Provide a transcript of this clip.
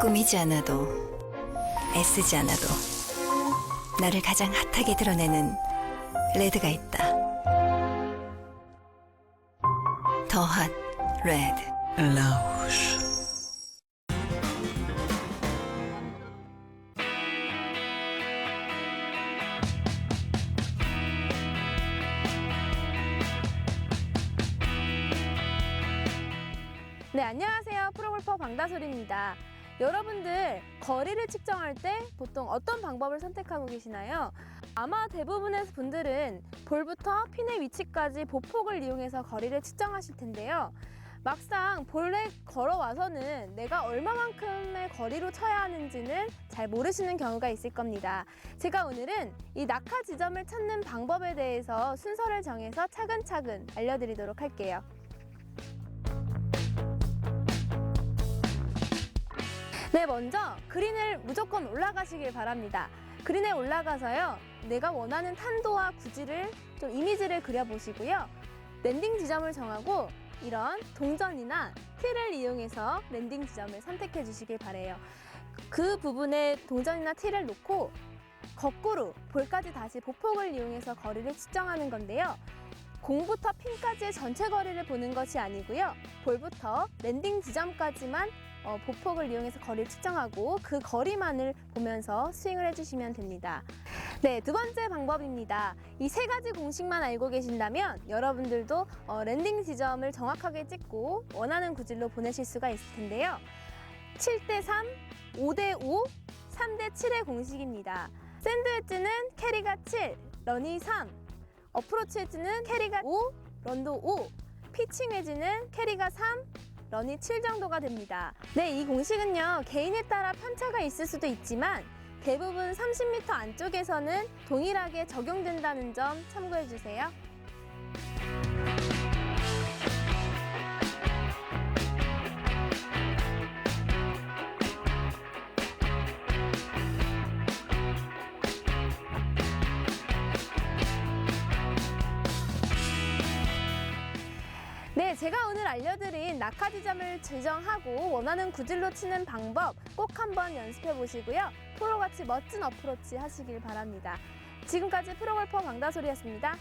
꾸미지 않아도 애쓰지 않아도 나를 가장 핫하게 드러내는 레드가 있다. 더 핫 레드. 라우쉬 네, 안녕하세요. 프로골퍼 방다솔입니다. 여러분들 거리를 측정할 때 보통 어떤 방법을 선택하고 계시나요? 아마 대부분의 분들은 볼부터 핀의 위치까지 보폭을 이용해서 거리를 측정하실 텐데요. 막상 볼에 걸어와서는 내가 얼마만큼의 거리로 쳐야 하는지는 잘 모르시는 경우가 있을 겁니다. 제가 오늘은 이 낙하 지점을 찾는 방법에 대해서 순서를 정해서 차근차근 알려드리도록 할게요. 네, 먼저 그린을 무조건 올라가시길 바랍니다. 그린에 올라가서요, 내가 원하는 탄도와 구질을 좀 이미지를 그려보시고요. 랜딩 지점을 정하고 이런 동전이나 티를 이용해서 랜딩 지점을 선택해 주시길 바래요. 그 부분에 동전이나 티를 놓고 거꾸로 볼까지 다시 보폭을 이용해서 거리를 측정하는 건데요. 공부터 핀까지의 전체 거리를 보는 것이 아니고요. 볼부터 랜딩 지점까지만 어, 보폭을 이용해서 거리를 측정하고 그 거리만을 보면서 스윙을 해주시면 됩니다. 네, 두 번째 방법입니다. 이 세 가지 공식만 알고 계신다면 여러분들도 어, 랜딩 지점을 정확하게 찍고 원하는 구질로 보내실 수가 있을 텐데요. 7대3, 5대5, 3대7의 공식입니다. 샌드 웨지는 캐리가 7, 런이 3, 어프로치 웨지는 캐리가 5, 런도 5, 피칭 웨지는 캐리가 3, 런이 7 정도가 됩니다. 네, 이 공식은요, 개인에 따라 편차가 있을 수도 있지만 대부분 30m 안쪽에서는 동일하게 적용된다는 점 참고해 주세요. 제가 오늘 알려드린 낙하 지점을 지정하고 원하는 구질로 치는 방법 꼭 한번 연습해 보시고요. 프로같이 멋진 어프로치 하시길 바랍니다. 지금까지 프로골퍼 강다솔이었습니다.